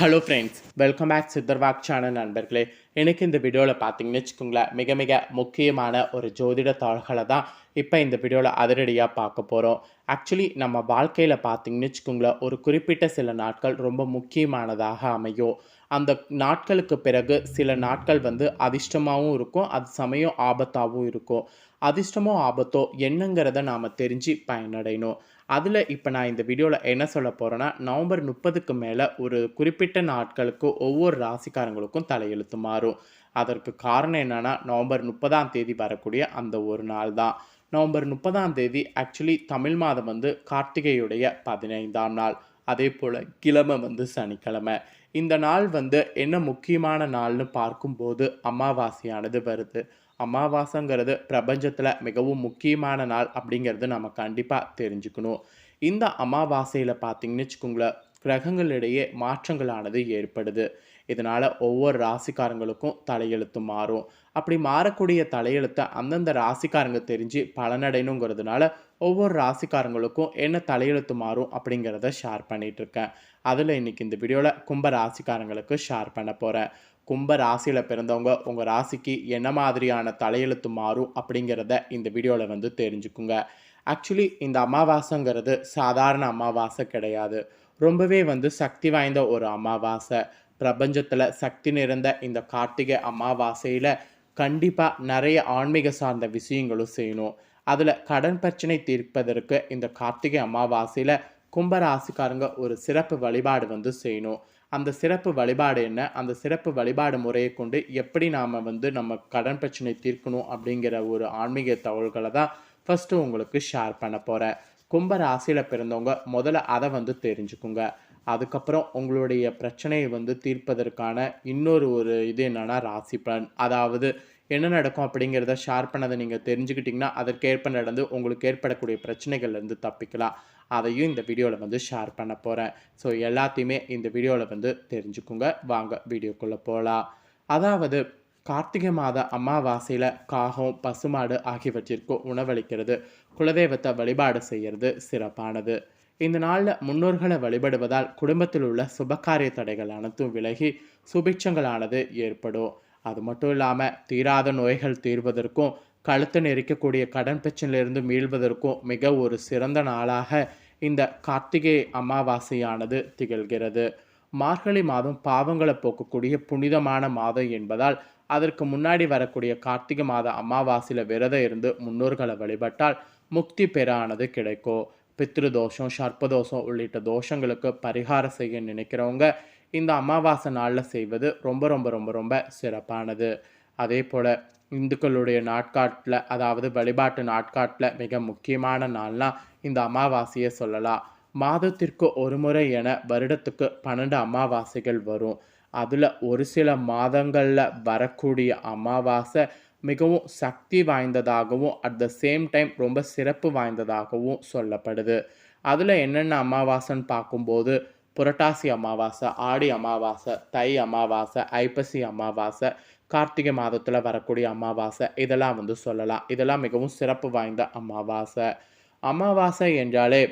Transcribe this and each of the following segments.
Hello friends welcome back சித்தர்வாக் channel நண்பர்களே. எனக்கு இந்த வீடியோவில் பார்த்தீங்கன்னு வச்சுக்கோங்களேன் மிக மிக முக்கியமான ஒரு ஜோதிட தாள்களை தான் இப்போ இந்த வீடியோவில் அதிரடியாக பார்க்க போகிறோம் ஆக்சுவலி நம்ம வாழ்க்கையில் பார்த்தீங்கன்னு வச்சுக்கோங்களேன் ஒரு குறிப்பிட்ட சில நாட்கள் ரொம்ப முக்கியமானதாக அமையும். அந்த நாட்களுக்கு பிறகு சில நாட்கள் வந்து அதிர்ஷ்டமாகவும் இருக்கும் அது சமயம் ஆபத்தாகவும் இருக்கும். அதிர்ஷ்டமோ ஆபத்தோ என்னங்கிறத நாம் தெரிஞ்சு பயனடையணும். அதில் இப்போ நான் இந்த வீடியோவில் என்ன சொல்ல போகிறேன்னா நவம்பர் முப்பதுக்கு மேலே ஒரு குறிப்பிட்ட நாட்களுக்கு ஒவ்வொரு ராசிக்காரங்களுக்கும் தலையெழுத்து மாறும். அதற்கு காரணம் என்னென்னா நவம்பர் முப்பதாம் தேதி வரக்கூடிய அந்த ஒரு நாள் தான். நவம்பர் முப்பதாம் தேதி ஆக்சுவலி தமிழ் மாதம் வந்து கார்த்திகையுடைய பதினைந்தாம் நாள். அதே போல் கிழமை வந்து சனிக்கிழமை. இந்த நாள் வந்து என்ன முக்கியமான நாள்னு பார்க்கும்போது அமாவாசையானது வருது. அமாவாசைங்கிறது பிரபஞ்சத்தில் மிகவும் முக்கியமான நாள் அப்படிங்கிறது நம்ம கண்டிப்பாக தெரிஞ்சுக்கணும். இந்த அமாவாசையில் பார்த்தீங்கன்னு வச்சுக்கோங்களேன் கிரகங்களிடையே மாற்றங்களானது ஏற்படுது. இதனால் ஒவ்வொரு ராசிக்காரங்களுக்கும் தலையெழுத்து மாறும். அப்படி மாறக்கூடிய தலையெழுத்தை அந்தந்த ராசிக்காரங்க தெரிஞ்சு பலனடையணுங்கிறதுனால ஒவ்வொரு ராசிக்காரங்களுக்கும் என்ன தலையெழுத்து மாறும் அப்படிங்கிறத ஷேர் பண்ணிகிட்ருக்கேன் இருக்கேன் அதில் இன்னைக்கு இந்த வீடியோவில் கும்ப ராசிக்காரங்களுக்கு ஷேர் பண்ண போகிறேன் கும்ப ராசியில் பிறந்தவங்க உங்கள் ராசிக்கு என்ன மாதிரியான தலையெழுத்து மாறும் அப்படிங்கிறத இந்த வீடியோவில் வந்து தெரிஞ்சுக்குங்க. ஆக்சுவலி இந்த அமாவாசைங்கிறது சாதாரண அமாவாசை கிடையாது. ரொம்பவே வந்து சக்தி வாய்ந்த ஒரு அமாவாசை. பிரபஞ்சத்தில் சக்தி நிறைந்த இந்த கார்த்திகை அமாவாசையில் கண்டிப்பாக நிறைய ஆன்மீக சார்ந்த விஷயங்களும் செய்யணும். அதில் கடன் பிரச்சனை தீர்ப்பதற்கு இந்த கார்த்திகை அமாவாசையில் கும்பராசிக்காரங்க ஒரு சிறப்பு வழிபாடு வந்து செய்யணும். அந்த சிறப்பு வழிபாடு என்ன? அந்த சிறப்பு வழிபாடு முறையை கொண்டு எப்படி நாம் வந்து நம்ம கடன் பிரச்சனை தீர்க்கணும் அப்படிங்கிற ஒரு ஆன்மீக தகவல்களை தான் ஃபஸ்ட்டு உங்களுக்கு ஷேர் பண்ண போகிறேன் கும்ப ராசியில் பிறந்தவங்க முதல்ல அதை வந்து தெரிஞ்சுக்குங்க. அதுக்கப்புறம் உங்களுடைய பிரச்சனையை வந்து தீர்ப்பதற்கான இன்னொரு ஒரு இது என்னென்னா ராசி பலன். அதாவது என்ன நடக்கும் அப்படிங்கிறத ஷேர் பண்ணதை நீங்கள் தெரிஞ்சுக்கிட்டிங்கன்னா அதற்கேற்ப நடந்து உங்களுக்கு ஏற்படக்கூடிய பிரச்சனைகள்லேருந்து தப்பிக்கலாம். அதையும் இந்த வீடியோவில் வந்து ஷேர் பண்ண போகிறேன் ஸோ எல்லாத்தையுமே இந்த வீடியோவில் வந்து தெரிஞ்சுக்குங்க. வாங்க வீடியோக்குள்ளே போகலாம் அதாவது கார்த்திகை மாத அமாவாசையில் காகம் பசுமாடு ஆகியவற்றிற்கு உணவளிக்கிறது. குலதெய்வத்தை வழிபாடு செய்கிறது சிறப்பானது. இந்த நாளில் முன்னோர்களை வழிபடுவதால் குடும்பத்தில் உள்ள சுபகாரிய தடைகள் அனைத்தும் விலகி சுபிட்சங்களானது ஏற்படும். அது மட்டும் இல்லாமல் தீராத நோய்கள் தீர்வதற்கும் கழுத்து நெரிக்கக்கூடிய கடன் பிரச்சனையிலிருந்து மீள்வதற்கும் மிக ஒரு சிறந்த நாளாக இந்த கார்த்திகை அமாவாசையானது திகழ்கிறது. மார்கழி மாதம் பாவங்களை போக்கக்கூடிய புனிதமான மாதம் என்பதால் அதற்கு முன்னாடி வரக்கூடிய கார்த்திகை மாத அமாவாசையில் விரதம் இருந்து முன்னோர்களை வழிபட்டால் முக்தி பெறானது கிடைக்கும். பித்ரு தோஷம் சர்ப்பதோஷம் உள்ளிட்ட தோஷங்களுக்கு பரிகாரம் செய்ய நினைக்கிறவங்க இந்த அமாவாசை நாளில் செய்வது ரொம்ப ரொம்ப ரொம்ப ரொம்ப சிறப்பானது. அதே போல் இந்துக்களுடைய நாட்காட்டில் அதாவது வழிபாட்டு நாட்காட்டில் மிக முக்கியமான நாள்னால் இந்த அமாவாசையை சொல்லலாம். மாதத்திற்கு ஒரு முறை என வருடத்துக்கு பன்னெண்டு அமாவாசைகள் வரும். அதில் ஒரு சில மாதங்களில் வரக்கூடிய அமாவாசை மிகவும் சக்தி வாய்ந்ததாகவும் அட் த சேம் டைம் ரொம்ப சிறப்பு வாய்ந்ததாகவும் சொல்லப்படுது. அதில் என்னென்ன அமாவாசைன்னு பார்க்கும்போது புரட்டாசி அமாவாசை ஆடி அமாவாசை தை அமாவாசை ஐப்பசி அமாவாசை கார்த்திகை மாதத்தில் வரக்கூடிய அமாவாசை இதெல்லாம் வந்து சொல்லலாம். இதெல்லாம் மிகவும் சிறப்பு வாய்ந்த அமாவாசை. அமாவாசை என்றாலே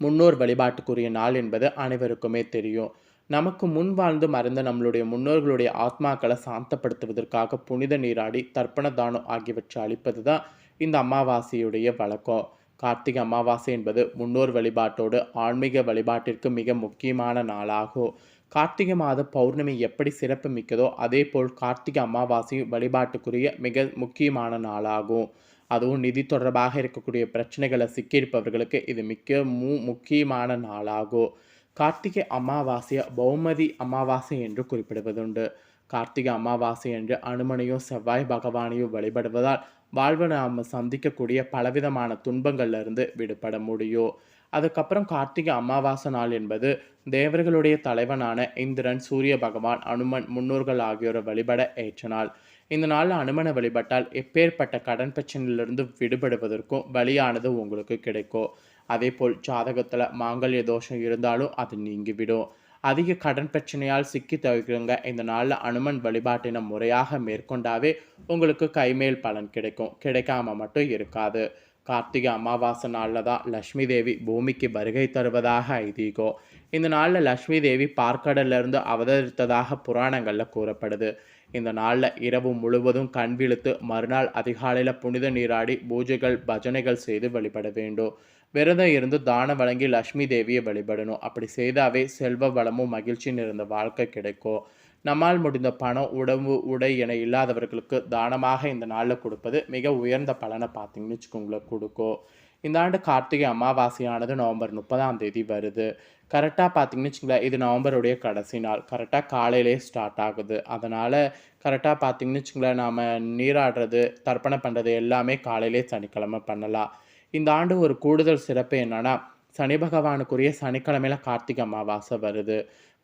முன்னோர் வழிபாட்டுக்குரிய நாள் என்பது அனைவருக்குமே தெரியும். நமக்கு முன் வாழ்ந்து மறைந்த நம்மளுடைய முன்னோர்களுடைய ஆத்மாக்களை சாந்தப்படுத்துவதற்காக புனித நீராடி தர்ப்பண தானம் ஆகியவற்றை அளிப்பது தான் இந்த அமாவாசையுடைய வழக்கம். கார்த்திகை அமாவாசை என்பது முன்னோர் வழிபாட்டோடு ஆன்மீக வழிபாட்டிற்கு மிக முக்கியமான நாளாகும். கார்த்திகை மாத பௌர்ணமி எப்படி சிறப்பு மிக்கதோ அதே போல் கார்த்திகை அமாவாசையும் வழிபாட்டுக்குரிய மிக முக்கியமான நாளாகும். அதுவும் நிதி தொடர்பாக இருக்கக்கூடிய பிரச்சனைகளை சிக்கியிருப்பவர்களுக்கு இது மிக்க மு முக்கியமான நாளாகும். கார்த்திகை அமாவாசையை பௌமதி அமாவாசை என்று குறிப்பிடுவதுண்டு. கார்த்திகை அமாவாசை என்று அனுமனையும் செவ்வாய் பகவானையும் வழிபடுவதால் வாழ்வை நாம் சந்திக்கக்கூடிய பலவிதமான துன்பங்கள்லேருந்து விடுபட முடியும். அதுக்கப்புறம் கார்த்திகை அமாவாசை நாள் என்பது தேவர்களுடைய தலைவனான இந்திரன் சூரிய பகவான் அனுமன் முன்னோர்கள் ஆகியோரை வழிபட ஏற்ற நாள். இந்த நாளில் அனுமனை வழிபட்டால் எப்பேற்பட்ட கடன் பிரச்சனையிலிருந்து விடுபடுவதற்கும் வழியானது உங்களுக்கு கிடைக்கும். அதே போல் ஜாதகத்தில் மாங்கல்ய தோஷம் இருந்தாலும் அது நீங்கிவிடும். அதிக கடன் பிரச்சனையால் சிக்கி தவிக்கிறவங்க இந்த நாளில் அனுமன் வழிபாட்டினை முறையாக மேற்கொண்டாவே உங்களுக்கு கைமேல் பலன் கிடைக்கும். கிடைக்காம மட்டும் இருக்காது. கார்த்திகை அமாவாசை நாளில் தான் லக்ஷ்மி தேவி பூமிக்கு வருகை தருவதாக ஐதீகம் இந்த நாளில் லக்ஷ்மி தேவி பார்க்கடலிருந்து அவதரித்ததாக புராணங்களில் கூறப்படுது. இந்த நாளில் இரவு முழுவதும் கண் விழுத்து மறுநாள் அதிகாலையில் புனித நீராடி பூஜைகள் பஜனைகள் செய்து வழிபட வேண்டும். விரதம் இருந்து தானம் வழங்கி லக்ஷ்மி தேவியை வழிபடணும். அப்படி செய்தாவே செல்வ வளமும் மகிழ்ச்சி நிறைந்த வாழ்க்கை கிடைக்கும். நம்மால் முடிந்த பணம் உடம்பு உடை என இல்லாதவர்களுக்கு தானமாக இந்த நாளில் கொடுப்பது மிக உயர்ந்த பலனை பார்த்தீங்கன்னு வச்சுக்கோங்களேன் கொடுக்கும். இந்த ஆண்டு கார்த்திகை அமாவாசையானது நவம்பர் முப்பதாம் தேதி வருது. கரெக்டாக பார்த்தீங்கன்னு வச்சுங்களேன் இது நவம்பருடைய கடைசி நாள். கரெக்டாக காலையிலே ஸ்டார்ட் ஆகுது. அதனால் கரெக்டாக பார்த்தீங்கன்னு வச்சுங்களேன் நாம் நீராடுறது தர்ப்பணம் பண்ணுறது எல்லாமே காலையிலே சனிக்கிழமை பண்ணலாம். இந்த ஆண்டு ஒரு கூடுதல் சிறப்பு என்னன்னா சனி பகவானுக்குரிய சனிக்கிழமையில் கார்த்திகை அமாவாசை வருது.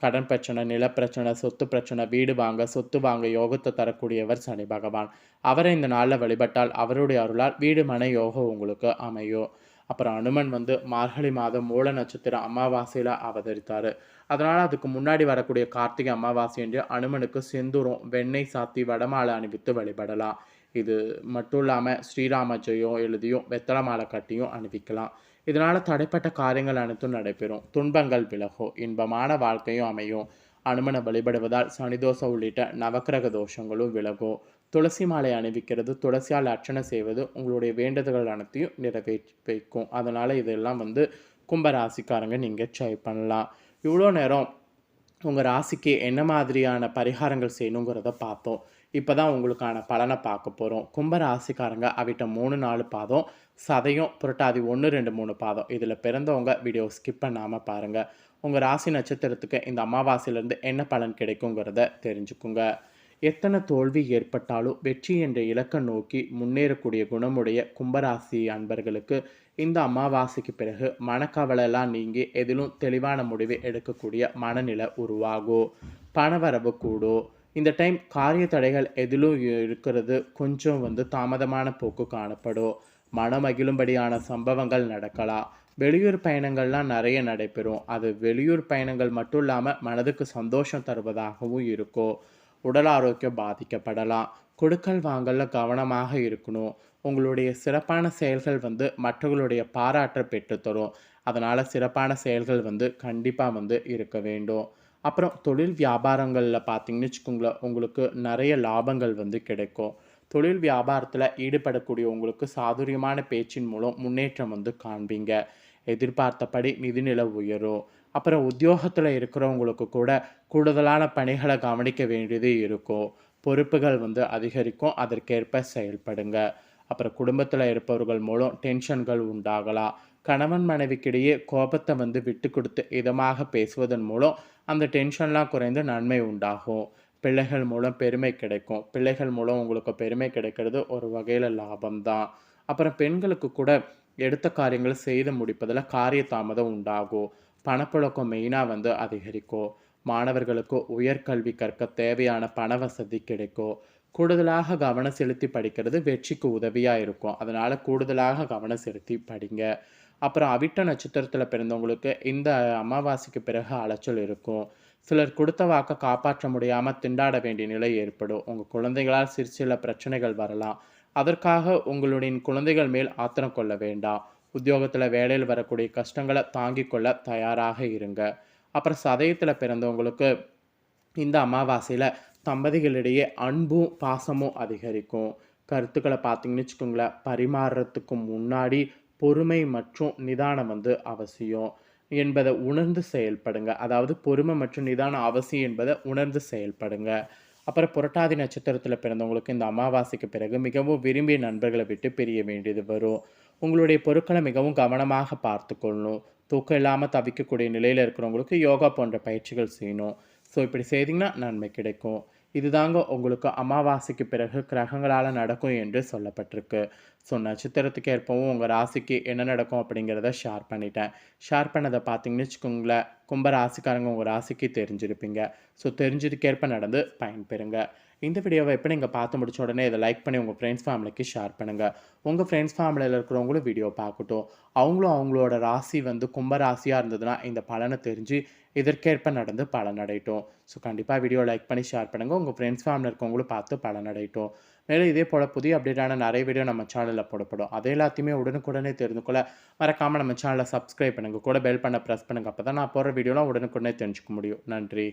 கடன் பிரச்சனை நிலப்பிரச்சனை சொத்து பிரச்சனை வீடு வாங்க சொத்து வாங்க யோகத்தை தரக்கூடியவர் சனி பகவான். அவரை இந்த நாளில் வழிபட்டால் அவருடைய அருளால் வீடு மனை யோகம் உங்களுக்கு அமையும். அப்புறம் அனுமன் வந்து மார்கழி மாதம் மூல நட்சத்திரம் அமாவாசையில் அவதரித்தார். அதனால் அதுக்கு முன்னாடி வரக்கூடிய கார்த்திகை அமாவாசை என்று அனுமனுக்கு செந்தூரம் வெண்ணெய் சாத்தி வடமாலை அணிவித்து வழிபடலாம். இது மட்டும் இல்லாமல் ஸ்ரீராமஜயம் எழுதியும் வெத்தலை மாலை கட்டியும் அணிவிக்கலாம். இதனால் தடைப்பட்ட காரியங்கள் அனைத்தும் நடைபெறும். துன்பங்கள் விலகும். இன்பமான வாழ்க்கையும் அமையும். அனுமனை வழிபடுவதால் சனிதோஷம் உள்ளிட்ட நவக்கிரக தோஷங்களும் விலகும். துளசி மாலை அணிவிக்கிறது துளசியால் அர்ச்சனை செய்வது உங்களுடைய வேண்டுதல்கள் அனைத்தையும் நிறைவேற்றி வைக்கும் அதனால் இதெல்லாம் வந்து கும்பராசிக்காரங்க நீங்கள் ட்ரை பண்ணலாம். இவ்வளோ நேரம் உங்கள் ராசிக்கு என்ன மாதிரியான பரிகாரங்கள் செய்யணுங்கிறத பார்த்தோம். இப்போ தான் உங்களுக்கான பலனை பார்க்க போகிறோம் கும்பராசிக்காரங்க அவிட்ட மூணு நாலு பாதம் சதையும் புரட்டாதி ஒன்று ரெண்டு மூணு பாதம். இதில் பிறந்தவங்க வீடியோ ஸ்கிப் பண்ணாமல் பாருங்கள் உங்கள் ராசி நட்சத்திரத்துக்கு இந்த அமாவாசையிலேருந்து என்ன பலன் கிடைக்குங்கிறத தெரிஞ்சுக்குங்க. எத்தனை தோல்வி ஏற்பட்டாலும் வெற்றி என்ற இலக்கை நோக்கி முன்னேறக்கூடிய குணமுடைய கும்பராசி அன்பர்களுக்கு இந்த அமாவாசைக்கு பிறகு மனக்கவலைலாம் நீங்கி எதிலும் தெளிவான முடிவை எடுக்கக்கூடிய மனநிலை உருவாகும். பணவரவு கூடும். இந்த டைம் காரிய தடைகள் எதிலும் இருக்கிறது. கொஞ்சம் வந்து தாமதமான போக்கு காணப்படும். மனம் மகிழும்படியான சம்பவங்கள் நடக்கலாம். வெளியூர் பயணங்கள்லாம் நிறைய நடைபெறும். அது வெளியூர் பயணங்கள் மட்டும் இல்லாமல் மனதுக்கு சந்தோஷம் தருவதாகவும் இருக்கும். உடல் ஆரோக்கியம் பாதிக்கப்படலாம். கொடுக்கல் வாங்கல கவனமாக இருக்கணும். உங்களுடைய சிறப்பான செயல்கள் வந்து மற்றவர்களுடைய பாராட்டை பெற்றுத்தரும். அதனால் சிறப்பான செயல்கள் வந்து கண்டிப்பாக வந்து இருக்க வேண்டும். அப்புறம் தொழில் வியாபாரங்களில் பார்த்தீங்கன்னு வச்சுக்கோங்களேன் உங்களுக்கு நிறைய லாபங்கள் வந்து கிடைக்கும். தொழில் வியாபாரத்தில் ஈடுபடக்கூடிய உங்களுக்கு சாதுரியமான பேச்சின் மூலம் முன்னேற்றம் வந்து காண்பீங்க. எதிர்பார்த்தபடி நிதிநிலை உயரும். அப்புறம் உத்தியோகத்தில் இருக்கிறவங்களுக்கு கூட கூடுதலான பணிகளை கவனிக்க வேண்டியது இருக்கும். பொறுப்புகள் வந்து அதிகரிக்கும். அதற்கேற்ப செயல்படுங்க. அப்புறம் குடும்பத்தில் இருப்பவர்கள் மூலம் டென்ஷன்கள் உண்டாகலாம். கணவன் மனைவிக்கிடையே கோபத்தை வந்து விட்டு கொடுத்து இதமாக பேசுவதன் மூலம் அந்த டென்ஷன்லாம் குறைந்து நன்மை உண்டாகும். பிள்ளைகள் மூலம் பெருமை கிடைக்கும். பிள்ளைகள் மூலம் உங்களுக்கு பெருமை கிடைக்கிறது ஒரு வகையில் லாபம்தான். அப்புறம் பெண்களுக்கு கூட எடுத்த காரியங்களை செய்து முடிப்பதில் காரிய தாமதம் உண்டாகும். பணப்புழக்கம் மெயினாக வந்து அதிகரிக்கும். மாணவர்களுக்கு உயர்கல்வி கற்க தேவையான பண வசதி கிடைக்கும். கூடுதலாக கவனம் செலுத்தி படிக்கிறது வெற்றிக்கு உதவியாக இருக்கும். அதனால் கூடுதலாக கவனம் செலுத்தி படிங்க. அப்புறம் அவிட்ட நட்சத்திரத்தில் பிறந்தவங்களுக்கு இந்த அமாவாசைக்கு பிறகு அலைச்சல் இருக்கும். சிலர் கொடுத்த வாக்கை காப்பாற்ற முடியாமல் திண்டாட வேண்டிய நிலை ஏற்படும். உங்கள் குழந்தைகளால் சிறு சில பிரச்சனைகள் வரலாம். அதற்காக உங்களுடைய குழந்தைகள் மேல் ஆத்திரம் கொள்ள வேண்டாம். உத்தியோகத்தில் வேலையில் வரக்கூடிய கஷ்டங்களை தாங்கிக் கொள்ள தயாராக இருங்க. அப்புறம் சதயத்தில் பிறந்தவங்களுக்கு இந்த அமாவாசையில் தம்பதிகளிடையே அன்பும் பாசமும் அதிகரிக்கும். கருத்துக்களை பார்த்தீங்கன்னு வச்சுக்கோங்களேன் பரிமாறுறதுக்கு முன்னாடி பொறுமை மற்றும் நிதானம் வந்து அவசியம் என்பதை உணர்ந்து செயல்படுங்க. அதாவது பொறுமை மற்றும் நிதானம் அவசியம் என்பதை உணர்ந்து செயல்படுங்க. அப்புறம் புரட்டாதி நட்சத்திரத்தில் பிறந்தவங்களுக்கு இந்த அமாவாசைக்கு பிறகு மிகவும் விரும்பிய நண்பர்களை விட்டு பிரிய வேண்டியது வரும். உங்களுடைய பொருட்களை மிகவும் கவனமாக பார்த்துக்கொள்ளணும் தூக்கம் இல்லாமல் தவிக்கக்கூடிய நிலையில் இருக்கிறவங்களுக்கு யோகா போன்ற பயிற்சிகள் செய்யணும். ஸோ இப்படி செய்தீங்கன்னா நன்மை கிடைக்கும். இதுதாங்க உங்களுக்கு அமாவாசைக்கு பிறகு கிரகங்களால் நடக்கும் என்று சொல்லப்பட்டிருக்கு. ஸோ நட்சத்திரத்துக்கு ஏற்பவும் உங்கள் ராசிக்கு என்ன நடக்கும் அப்படிங்கிறத ஷேர் பண்ணிட்டேன். ஷேர் பண்ணதை பார்த்தீங்கன்னு வச்சுக்கோங்களேன் கும்ப ராசிக்காரங்க உங்கள் ராசிக்கு தெரிஞ்சிருப்பீங்க. ஸோ தெரிஞ்சதுக்கேற்ப நடந்து பயன்பெறுங்க. இந்த வீடியோவை எப்போ நீங்கள் பார்த்து முடிச்ச உடனே இதை லைக் பண்ணி உங்கள் ஃப்ரெண்ட்ஸ் ஃபேமிலிக்கு ஷேர் பண்ணுங்கள் உங்கள் ஃப்ரெண்ட்ஸ் ஃபேமிலியில் இருக்கிறவங்களும் வீடியோ பார்க்கட்டும். அவங்களும் அவங்களோட ராசி வந்து கும்ப ராசியாக இருந்ததுன்னா இந்த பலனை தெரிஞ்சு இதற்கேற்ப நடந்து பலனடையட்டும். ஸோ கண்டிப்பாக வீடியோ லைக் பண்ணி ஷேர் பண்ணுங்கள் உங்கள் ஃப்ரெண்ட்ஸ் ஃபேமிலி இருக்கவங்களும் பார்த்து பலனடையட்டும். மேலும் இதே போல் புதிய அப்டேட்டான நிறைய வீடியோ நம்ம சேனலில் போடப்படும். அது எல்லாத்தையுமே உடனுக்குடனே தெரிந்து கொள்ள மறக்காமல் நம்ம சேனலை சப்ஸ்கிரைப் பண்ணுங்கள் கூட பெல் பண்ண ப்ரெஸ் பண்ணுங்கள் அப்போ தான் நான் போகிற வீடியோலாம் உடனுக்குடனே தெரிஞ்சுக்க முடியும். நன்றி.